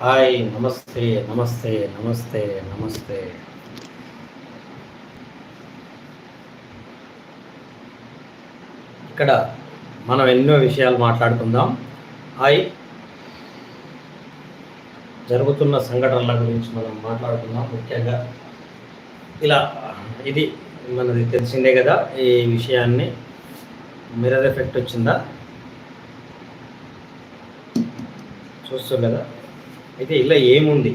Hi నమస్తే నమస్తే నమస్తే నమస్తే. ఇక్కడ మనం ఎన్నో విషయాలు మాట్లాడుకుందాం. హాయ్. జరుగుతున్న సంఘటనల గురించి మనం మాట్లాడుకుందాం ముఖ్యంగా. ఇలా ఇది మనది తెలిసిందే కదా ఈ విషయాన్ని. మిర్రర్ ఎఫెక్ట్ వచ్చిందా? చూస్తాం కదా? అయితే ఇలా ఏముంది?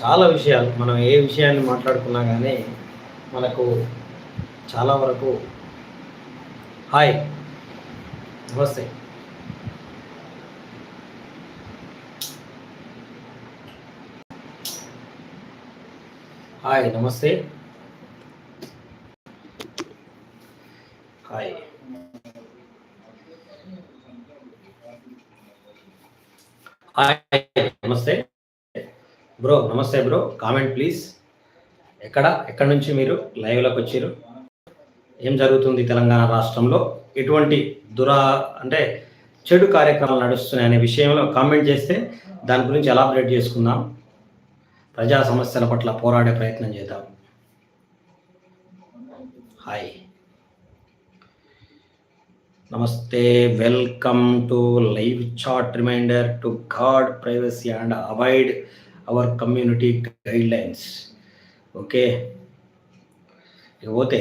చాలా విషయాలు. మనం ఏ విషయాన్ని మాట్లాడుకున్నా కానీ మనకు చాలా వరకు హాయ్ నమస్తే. హాయ్ నమస్తే. హాయ్ హాయ్ నమస్తే. బ్రో నమస్తే బ్రో. Comment please. ఎక్కడ? ఎక్కడి నుంచి మీరు లైవ్లోకి వచ్చారు? ఏం జరుగుతుంది తెలంగాణ రాష్ట్రంలో? ఎటువంటి దురా అంటే చెడు కార్యక్రమాలు నడుస్తున్నాయి అనే విషయంలో కామెంట్ చేస్తే దాని గురించి ఎలాబరేట్ చేసుకుందాం. ప్రజా సమస్యల పట్ల పోరాడే ప్రయత్నం చేద్దాం. హాయ్. నమస్తే welcome to live chat reminder to guard privacy and avoid our community guidelines okay ఇకపోతే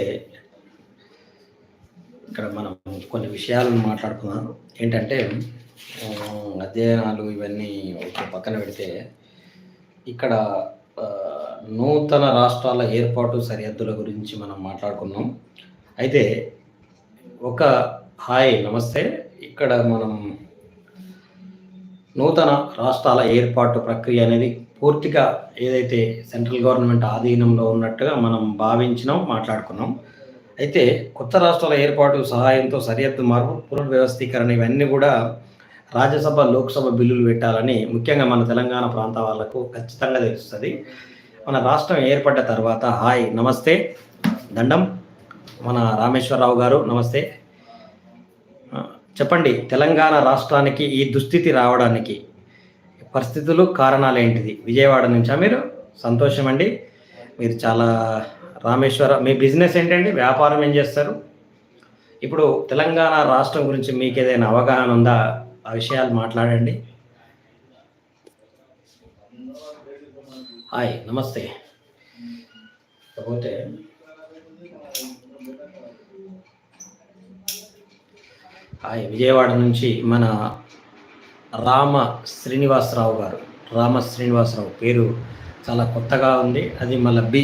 ఇక్కడ మనం కొన్ని విషయాలను మాట్లాడుకున్నాం ఏంటంటే అధ్యయనాలు ఇవన్నీ పక్కన పెడితే ఇక్కడ నూతన రాష్ట్రాల ఏర్పాటు సరిహద్దుల గురించి మనం మాట్లాడుకున్నాం. అయితే ఒక హాయ్ నమస్తే. ఇక్కడ మనం నూతన రాష్ట్రాల ఏర్పాటు ప్రక్రియ అనేది పూర్తిగా ఏదైతే సెంట్రల్ గవర్నమెంట్ ఆధీనంలో ఉన్నట్టుగా మనం భావించినాం మాట్లాడుకున్నాం. అయితే కొత్త రాష్ట్రాల ఏర్పాటు సహాయంతో సరిహద్దు మార్పు పునర్వ్యవస్థీకరణ ఇవన్నీ కూడా రాజ్యసభ లోక్సభ బిల్లులు పెట్టాలని ముఖ్యంగా మన తెలంగాణ ప్రాంత వాళ్ళకు ఖచ్చితంగా తెలుస్తుంది. మన రాష్ట్రం ఏర్పడ్డ తర్వాత హాయ్ నమస్తే. దండం. మన రామేశ్వరరావు గారు నమస్తే. చెప్పండి తెలంగాణ రాష్ట్రానికి ఈ దుస్థితి రావడానికి పరిస్థితులు కారణాలు ఏంటిది విజయవాడ నుంచా మీరు? సంతోషం అండి మీరు చాలా రామేశ్వర మీ బిజినెస్ ఏంటండి? వ్యాపారం ఏం చేస్తారు? ఇప్పుడు తెలంగాణ రాష్ట్రం గురించి మీకు ఏదైనా అవగాహన ఉందా? ఆ విషయాలు మాట్లాడండి. హాయ్ నమస్తే. కాకపోతే హాయ్ విజయవాడ నుంచి మన రామ శ్రీనివాసరావు గారు. రామ శ్రీనివాసరావు పేరు చాలా కొత్తగా ఉంది. అది మళ్ళీ బి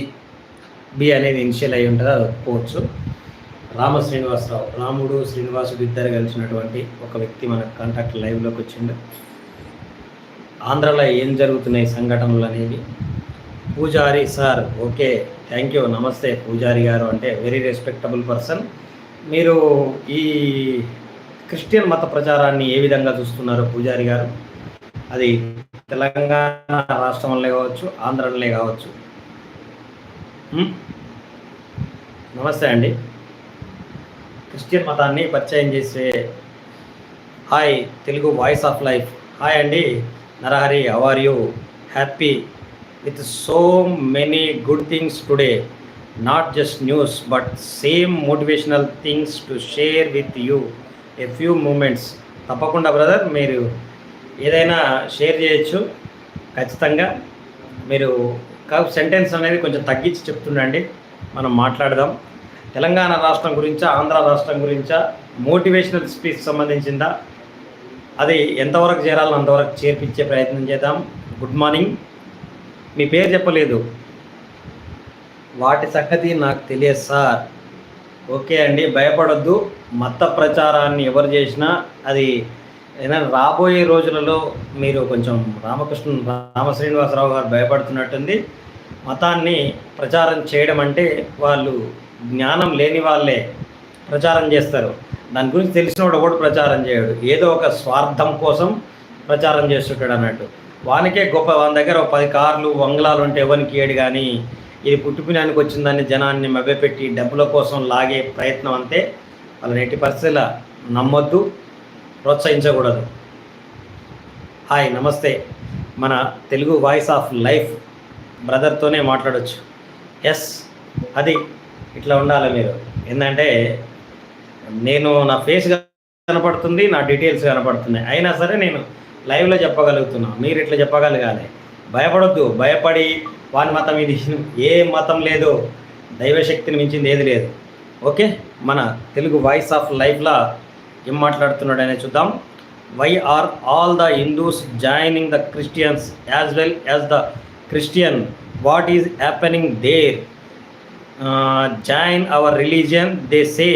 బి అనేది ఇనిషియల్ అయి ఉంటుంది అది ఒప్పుకోవచ్చు. రామ శ్రీనివాసరావు రాముడు శ్రీనివాసుడు ఇద్దరు కలిసినటువంటి ఒక వ్యక్తి మన కాంటాక్ట్ లైవ్లోకి వచ్చిండు. ఆంధ్రలో ఏం జరుగుతున్నాయి సంఘటనలు అనేవి? పూజారి సార్ ఓకే థ్యాంక్ యూ నమస్తే పూజారి గారు అంటే వెరీ రెస్పెక్టబుల్ పర్సన్ మీరు ఈ క్రిస్టియన్ మత ప్రచారాన్ని ఏ విధంగా చూస్తున్నారు పూజారి గారు? అది తెలంగాణ రాష్ట్రంలో కావచ్చు ఆంధ్రలో కావచ్చు. నమస్తే అండి. క్రిస్టియన్ మతాన్ని పరిచయం చేసే hi Telugu voice of life. Hi అండి. Narahari how are you? Happy with so many good things today. Not just news but same motivational things to share with you. A few moments తప్పకుండా brother మీరు ఏదైనా share చేయొచ్చు. ఖచ్చితంగా. మీరు sentence అనేది కొంచెం తగ్గించి చెప్తుండండి. మనం మాట్లాడదాం. తెలంగాణ రాష్ట్రం గురించా ఆంధ్ర రాష్ట్రం గురించా మోటివేషనల్ స్పీచ్ సంబంధించిందా? అది ఎంతవరకు చేరాలో అంతవరకు చేర్పించే ప్రయత్నం చేద్దాం. గుడ్ మార్నింగ్ మీ పేరు చెప్పలేదు. వాటి సంగతి నాకు తెలియదు సార్ ఓకే అండి భయపడొద్దు. మత ప్రచారాన్ని ఎవరు చేసినా అది ఏదైనా రాబోయే రోజులలో మీరు కొంచెం రామకృష్ణ రామ శ్రీనివాసరావు గారు భయపడుతున్నట్టుంది. మతాన్ని ప్రచారం చేయడం అంటే వాళ్ళు జ్ఞానం లేని వాళ్ళే ప్రచారం చేస్తారు. దాని గురించి తెలిసినవాడు కూడా ప్రచారం చేయడు. ఏదో ఒక స్వార్థం కోసం ప్రచారం చేస్తుంటాడు అన్నట్టు. వానికే గొప్ప వాని దగ్గర ఒక పది కార్లు బంగ్లాలు ఉంటే ఎవరికి ఏడు కానీ ఇది పుట్టుపినానికి వచ్చిందని జనాన్ని మభ్యపెట్టి డబ్బుల కోసం లాగే ప్రయత్నం అంతే. వాళ్ళని ఎట్టి పరిస్థితుల నమ్మొద్దు ప్రోత్సహించకూడదు. హాయ్ నమస్తే. మన తెలుగు వాయిస్ ఆఫ్ లైఫ్ బ్రదర్తోనే మాట్లాడొచ్చు. ఎస్ అది ఇట్లా ఉండాలి మీరు. ఏంటంటే నేను నా ఫేస్ కనపడుతుంది నా డీటెయిల్స్ కనపడుతున్నాయి. అయినా సరే నేను లైవ్లో చెప్పగలుగుతున్నా. మీరు ఇట్లా చెప్పగలగాలి. భయపడొద్దు భయపడి వాని మతం ఇది. ఏ మతం లేదు దైవశక్తిని మించింది ఏది లేదు. ఓకే? మన తెలుగు వాయిస్ ఆఫ్ లైఫ్లో ఏం మాట్లాడుతున్నాడనే చూద్దాం. Why are all the Hindus joining the Christians as well as the Christian? What is happening there? Join our religion they say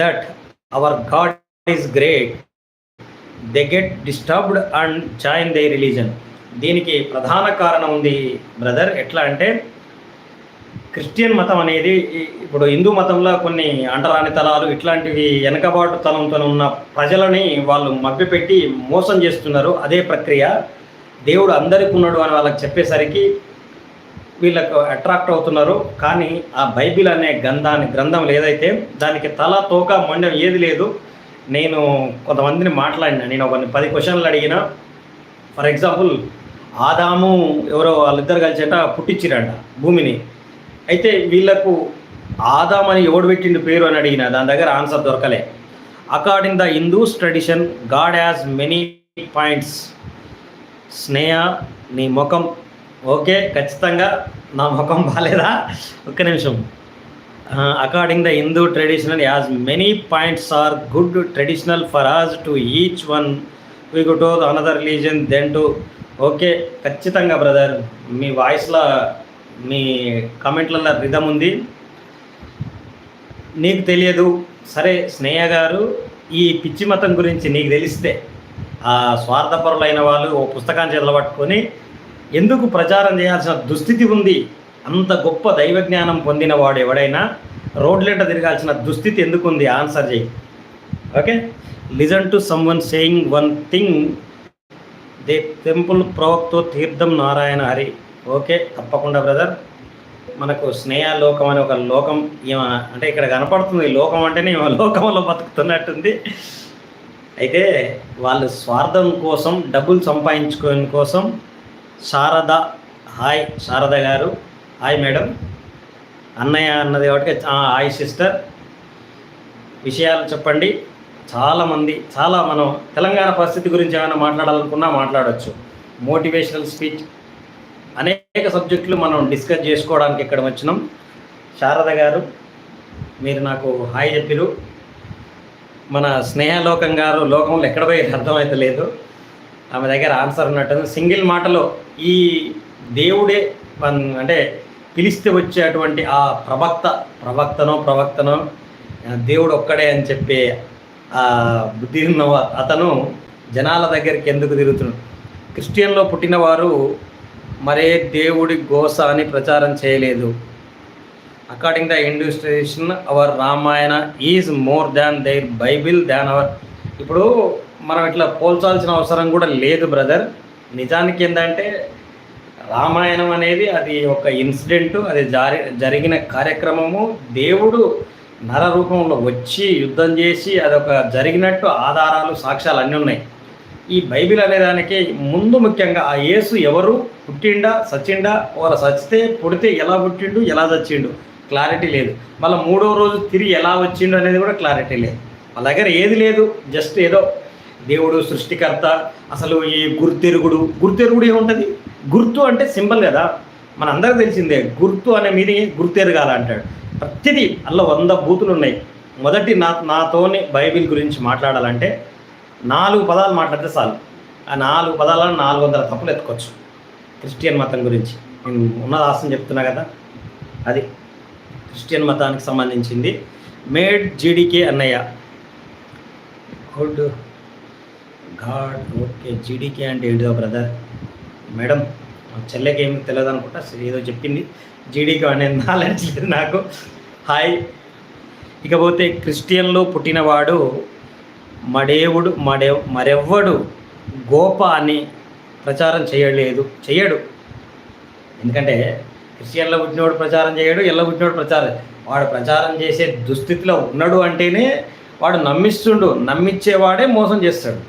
that our god is great. They get disturbed and join the religion దీనికి ప్రధాన కారణం ఉంది brother ఎట్లా అంటే Christian మతం అనేది ఇప్పుడు హిందూ మతంలో కొన్ని అంటరాని తలాలు ఇట్లాంటివి వెనకబాటు తలంతో ఉన్న ప్రజలని వాళ్ళు మభ్యపెట్టి మోసం చేస్తున్నారు. అదే ప్రక్రియ. దేవుడు అందరికీ ఉన్నాడు అని వాళ్ళకి చెప్పేసరికి వీళ్ళకు అట్రాక్ట్ అవుతున్నారు. కానీ ఆ బైబిల్ అనే గ్రంథాన్ని గ్రంథం ఏదైతే దానికి తల తోక మొండం ఏది లేదు. నేను కొంతమందిని మాట్లాడినా. నేను ఒక పది క్వశ్చన్లు అడిగిన. ఫర్ ఎగ్జాంపుల్ ఆదాము ఎవరో వాళ్ళిద్దరు కలిసేట పుట్టించిరంట భూమిని. అయితే వీళ్ళకు ఆదాం అని ఎవడు పెట్టిండు పేరు అని అడిగిన దాని దగ్గర ఆన్సర్ దొరకలే. According the Hindus tradition god has many points Sneha నీ ముఖం. ఓకే ఖచ్చితంగా నా ముఖం బాగాలేదా ఒక్క నిమిషం. According the Hindu traditional as many points are good traditional for as to each one we go to another religion then to okay ఖచ్చితంగా brother. మీ వాయిస్లో మీ కామెంట్లలో రిధం ఉంది. నీకు తెలియదు. సరే స్నేహ గారు ఈ పిచ్చి మతం గురించి నీకు తెలిస్తే ఆ స్వార్థపరులైన వాళ్ళు ఓ పుస్తకాన్ని చేతులు ఎందుకు ప్రచారం చేయాల్సిన దుస్థితి ఉంది? అంత గొప్ప దైవ జ్ఞానం పొందిన వాడు ఎవడైనా రోడ్లెంట తిరగాల్సిన దుస్థితి ఎందుకుంది ఆన్సర్ చేయి okay? Listen to someone saying one thing they temple ప్రవక్తో తీర్థం నారాయణ హరి. ఓకే తప్పకుండా బ్రదర్. మనకు స్నేహ లోకం అనే ఒక లోకం ఈమె అంటే ఇక్కడ కనపడుతుంది. లోకం అంటేనే ఈమె లోకంలో బతుకుతున్నట్టుంది. అయితే వాళ్ళు స్వార్థం కోసం డబ్బులు సంపాదించుకోని కోసం శారద హాయ్ శారద గారు హాయ్ మేడం అన్నయ్య అన్నది కాబట్టి హాయ్ సిస్టర్. విషయాలు చెప్పండి. చాలామంది చాలా మనం తెలంగాణ పరిస్థితి గురించి ఏమైనా మాట్లాడాలనుకున్నా మాట్లాడవచ్చు మోటివేషనల్ స్పీచ్ అనేక సబ్జెక్టులు మనం డిస్కస్ చేసుకోవడానికి ఇక్కడ వచ్చినాం. శారద గారు మీరు నాకు హాయ్ చెప్పిరు. మన స్నేహలోకం గారు లోకంలో ఎక్కడ పోయి అర్థమైతే లేదు. ఆమె దగ్గర ఆన్సర్ ఉన్నట్టు సింగిల్ మాటలో ఈ దేవుడే అంటే పిలిస్తే వచ్చేటువంటి ఆ ప్రవక్త ప్రవక్తనో ప్రవక్తనో దేవుడు ఒక్కడే అని చెప్పే బుద్ధి ఉన్న అతను జనాల దగ్గరికి ఎందుకు తిరుగుతున్నాడు? క్రిస్టియన్లో పుట్టినవారు మరే దేవుడి గోస అని ప్రచారం చేయలేదు. According the ఇండస్ట్రేషన్ our Ramayana is more than their Bible than our ఇప్పుడు మనం ఇట్లా పోల్చాల్సిన అవసరం కూడా లేదు బ్రదర్ నిజానికి ఏంటంటే రామాయణం అనేది అది ఒక ఇన్సిడెంట్ అది జారి జరిగిన కార్యక్రమము. దేవుడు నర రూపంలో వచ్చి యుద్ధం చేసి అదొక జరిగినట్టు ఆధారాలు సాక్ష్యాలు అన్నీ ఉన్నాయి. ఈ బైబిల్ అనేదానికి ముందు ముఖ్యంగా ఆ యేసు ఎవరు? పుట్టిండా? సచ్చిండా వారు సచితే పుడితే ఎలా పుట్టిండు? ఎలా చచ్చిండు? క్లారిటీ లేదు. మళ్ళీ మూడో రోజు తిరిగి ఎలా వచ్చిండు అనేది కూడా క్లారిటీ లేదు. వాళ్ళ దగ్గర ఏది లేదు. జస్ట్ ఏదో దేవుడు సృష్టికర్త అసలు ఈ గుర్తెరుగుడు. గుర్తెరుగుడు ఏముంటుంది? గుర్తు అంటే సింబల్ కదా. మన అందరికి తెలిసిందే గుర్తు అనే మీనింగ్ గుర్తెరగాల అంటాడు ప్రతిదీ అందులో వంద బూతులు ఉన్నాయి మొదటి నా నాతోని బైబిల్ గురించి మాట్లాడాలంటే నాలుగు పదాలు మాట్లాడితే చాలు. ఆ నాలుగు పదాలను నాలుగు వందల తప్పులు ఎత్తుకోవచ్చు. క్రిస్టియన్ మతం గురించి. నేను ఉన్న ఆశం చెప్తున్నా కదా. అది క్రిస్టియన్ మతానికి సంబంధించింది. మేడ్ జీడికే అన్నయ్య. గుడ్. God okay. జీడికే అంటే ఏంటిదో బ్రదర్? మేడం చెల్లెకి ఏమి తెలియదు అనుకుంటా సరే ఏదో చెప్పింది జీడీకి అనేది నాలెడ్జ్ లేదు నాకు. హాయ్ ఇకపోతే క్రిస్టియన్లో పుట్టినవాడు మడేవుడు మడే మరెవ్వడు గోప అని ప్రచారం చేయలేదు చేయడు ఎందుకంటే క్రిస్టియన్లో పుట్టినోడు ప్రచారం చేయడు ఎల్ల పుట్టినోడు ప్రచారం వాడు ప్రచారం చేసే దుస్థితిలో ఉన్నాడు అంటేనే వాడు నమ్మిస్తుండు నమ్మించేవాడే మోసం చేస్తాడు.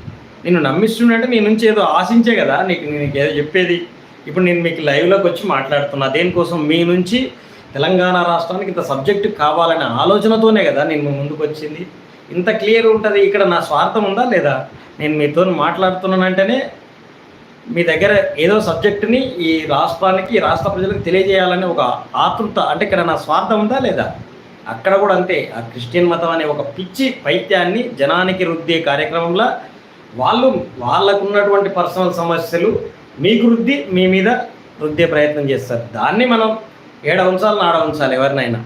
నిన్ను నమ్మిస్తుండే నీ నుంచి ఏదో ఆశించే కదా నీకు నీకు ఏదో చెప్పేది. ఇప్పుడు నేను మీకు లైవ్లోకి వచ్చి మాట్లాడుతున్నా. దేనికోసం? మీ నుంచి తెలంగాణ రాష్ట్రానికి ఇంత సబ్జెక్టు కావాలనే ఆలోచనతోనే కదా నేను ముందుకు వచ్చింది. ఇంత క్లియర్ ఉంటుంది. ఇక్కడ నా స్వార్థం ఉందా లేదా? నేను మీతో మాట్లాడుతున్నానంటేనే మీ దగ్గర ఏదో సబ్జెక్టుని ఈ రాష్ట్రానికి ఈ రాష్ట్ర ప్రజలకు తెలియజేయాలనే ఒక ఆతృత అంటే ఇక్కడ నా స్వార్థం ఉందా లేదా? అక్కడ కూడా అంతే. ఆ క్రిస్టియన్ మతం అనే ఒక పిచ్చి పైత్యాన్ని జనానికి రుద్దే కార్యక్రమంలో వాళ్ళు వాళ్ళకున్నటువంటి పర్సనల్ సమస్యలు మీకు రుద్ది మీ మీద రుద్దే ప్రయత్నం చేస్తారు. దాన్ని మనం ఏడ ఉంచాలి నాడ ఉంచాలి ఎవరినైనా.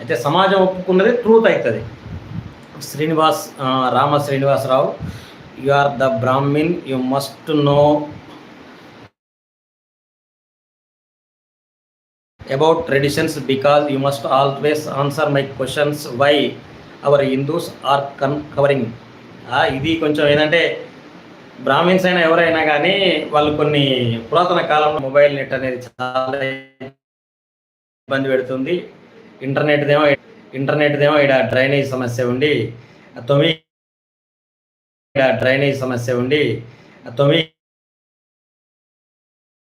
అయితే సమాజం ఒప్పుకున్నది ట్రూత్ అవుతుంది Srinivas Rama Srinivasa Rao you are the Brahmin you must know about traditions because you must always answer my questions why our Hindus are converting. ఇది కొంచెం ఏంటంటే బ్రాహ్మిన్స్ అయినా ఎవరైనా కానీ వాళ్ళు కొన్ని పురాతన కాలంలో మొబైల్ నెట్ అనేది చాలా ఇబ్బంది పెడుతుంది. ఇంటర్నెట్ దేమో ఇంటర్నెట్ దేమో ఇక్కడ డ్రైనేజ్ సమస్య ఉండి ఆ తొమ్మిది ఇక్కడ డ్రైనేజ్ సమస్య ఉండి తొమ్మి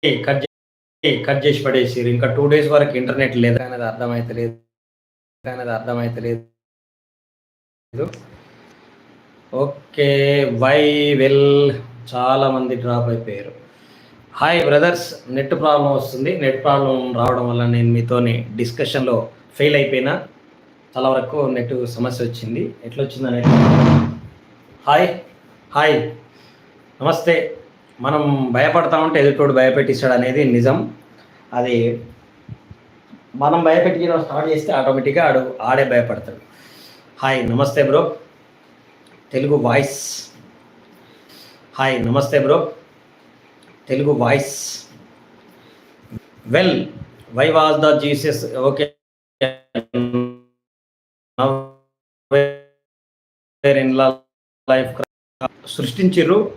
తొమ్మిది కట్ చేసి కట్ చేసి పడేసారు ఇంకా టూ డేస్ వరకు ఇంటర్నెట్ లేదు. అనేది అర్థమైతలేదు. అనేది అర్థమైతలేదు. ఓకే వై వెల్ చాలా మంది డ్రాప్ అయిపోయారు. హాయ్ బ్రదర్స్ నెట్ ప్రాబ్లం వస్తుంది. నెట్ ప్రాబ్లం రావడం వల్ల నేను మీతోని డిస్కషన్లో ఫెయిల్ అయిపోయినా. చాలా వరకు నెట్ సమస్య వచ్చింది. ఎట్లా వచ్చింది అనేది హాయ్ హాయ్. నమస్తే. మనం భయపడతా ఉంటే ఎదుటోడు భయపెట్టిస్తాడు అనేది నిజం. అది మనం భయపెట్టి స్టార్ట్ చేస్తే ఆటోమేటిక్గా ఆడు ఆడే భయపడతాడు. హాయ్ నమస్తే బ్రో. తెలుగు వాయిస్. హాయ్ నమస్తే bro Telugu voice. Well why was the Jesus okay life సృష్టించిర్రు?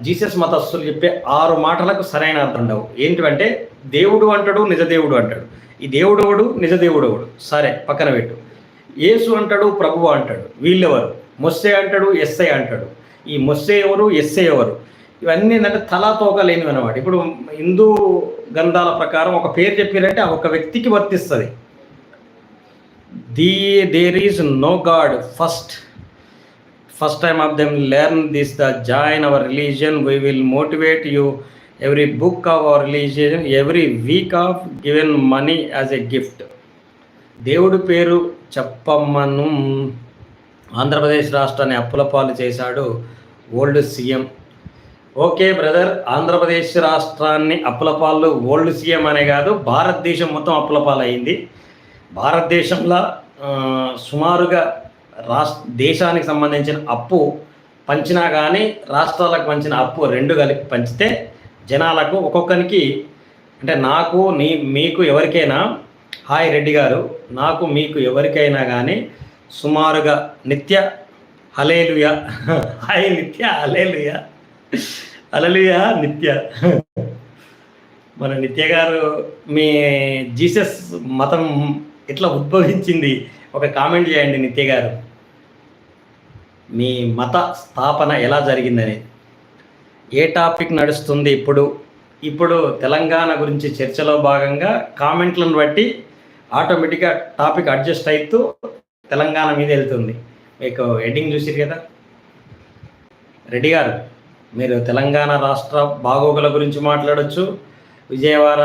Jesus మతస్థులు చెప్పే ఆరు మాటలకు సరైన అర్థం ఉండవు. ఏంటంటే దేవుడు అంటాడు నిజ దేవుడు అంటాడు. ఈ దేవుడు ఎవడు నిజ దేవుడు సరే పక్కన పెట్టు. యేసు అంటాడు ప్రభువు అంటాడు. వీళ్ళెవరు? మొస్సే అంటాడు ఎస్ఐ అంటాడు. ఈ మొస్సే ఎవరు ఎస్ఏ ఎవరు? ఇవన్నీ అంటే తలాతోక లేనివి అనమాట ఇప్పుడు హిందూ గ్రంథాల ప్రకారం ఒక పేరు చెప్పారంటే ఒక వ్యక్తికి వర్తిస్తుంది. The there is no God first. First time of them learn this the join our religion we will motivate you. Every book of our religion every week of given money as a gift. దేవుడి పేరు చెప్పమ్మను ఆంధ్రప్రదేశ్ రాష్ట్రాన్ని అప్పుల పాలు చేశాడు old CM. Okay brother Andhra Pradesh రాష్ట్రాన్ని అప్పుల పాలు ఓల్డ్ సీఎం అనే కాదు భారతదేశం మొత్తం అప్పుల అయింది భారతదేశంలో సుమారుగా రాష్ట్ర దేశానికి సంబంధించిన అప్పు పంచినా కానీ రాష్ట్రాలకు పంచిన అప్పు రెండు కలిపి పంచితే జనాలకు ఒక్కొక్కరికి అంటే నాకు నీ మీకు ఎవరికైనా హాయ్ రెడ్డి గారు నాకు మీకు ఎవరికైనా కానీ సుమారుగా నిత్య హలేలుయ హాయ్ నిత్య హలేలుయ అలలుయ నిత్య. మన నిత్య గారు మీ జీసస్ మతం ఎట్లా ఉద్భవించింది. ఒక కామెంట్ చేయండి నిత్య గారు. మీ మత స్థాపన ఎలా జరిగిందని. ఏ టాపిక్ నడుస్తుంది ఇప్పుడు? ఇప్పుడు తెలంగాణ గురించి చర్చలో భాగంగా కామెంట్లను బట్టి ఆటోమేటిక్గా టాపిక్ అడ్జస్ట్ అవుతూ తెలంగాణ మీద వెళ్తుంది. మీకు హెడ్డింగ్ చూసిరు కదా? రెడ్డి గారు మీరు తెలంగాణ రాష్ట్ర బాగోగుల గురించి మాట్లాడొచ్చు. విజయవాడ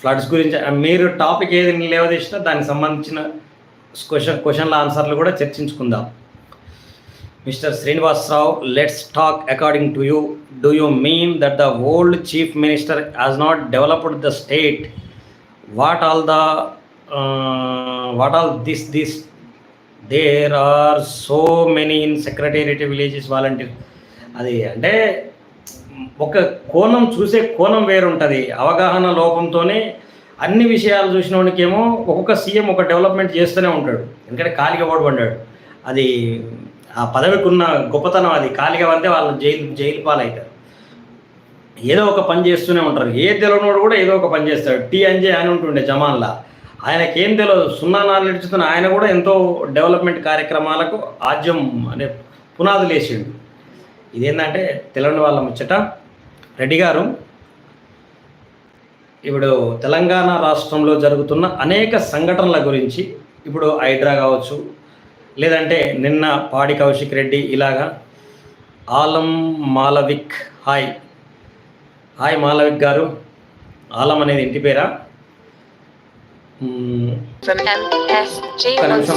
ఫ్లడ్స్ గురించి మీరు టాపిక్ ఏది లేవదీసినా దానికి సంబంధించిన క్వశ్చన్ క్వశ్చన్ల ఆన్సర్లు కూడా చర్చించుకుందాం. Mister Srinivasarao let's talk according to you do you mean that the old chief minister has not developed the state what all the what all this this there are so many in secretariat villages volunteer అది అంటే ఒక కోణం చూసే కోణం వేరుంటుంది. అవగాహన లోపంతోనే అన్ని విషయాలు చూసిన వాడికేమో ఒక్కొక్క సీఎం ఒక డెవలప్మెంట్ చేస్తూనే ఉంటాడు. ఎందుకంటే కాలిగా ఓడిపడ్డాడు అది ఆ పదవికి ఉన్న గొప్పతనం అది. కాలిగా పడితే వాళ్ళు జైలు జైలు పాలవుతారు ఏదో ఒక పని చేస్తూనే ఉంటారు. ఏ తెలియనోడు కూడా ఏదో ఒక పని చేస్తాడు. టీ అంజే అని ఉంటుండే జమాన్లా. ఆయనకి ఏం తెలియదు సున్నా నాలెడ్జ్తో ఆయన కూడా ఎంతో డెవలప్మెంట్ కార్యక్రమాలకు ఆద్యం అనే పునాదులు వేసిండు. ఇదేంటంటే తెలియని వాళ్ళ ముచ్చట. రెడ్డి గారు ఇప్పుడు తెలంగాణ రాష్ట్రంలో జరుగుతున్న అనేక సంఘటనల గురించి ఇప్పుడు హైడ్రా కావచ్చు లేదంటే నిన్న పాడి కౌశిక్ రెడ్డి ఇలాగా ఆలం మాలవిక్ హాయ్. హాయ్ మాలవిక్ గారు ఆలం అనేది ఇంటి పేరా? మ్మ్, from MSG ఒక్క నిమిషం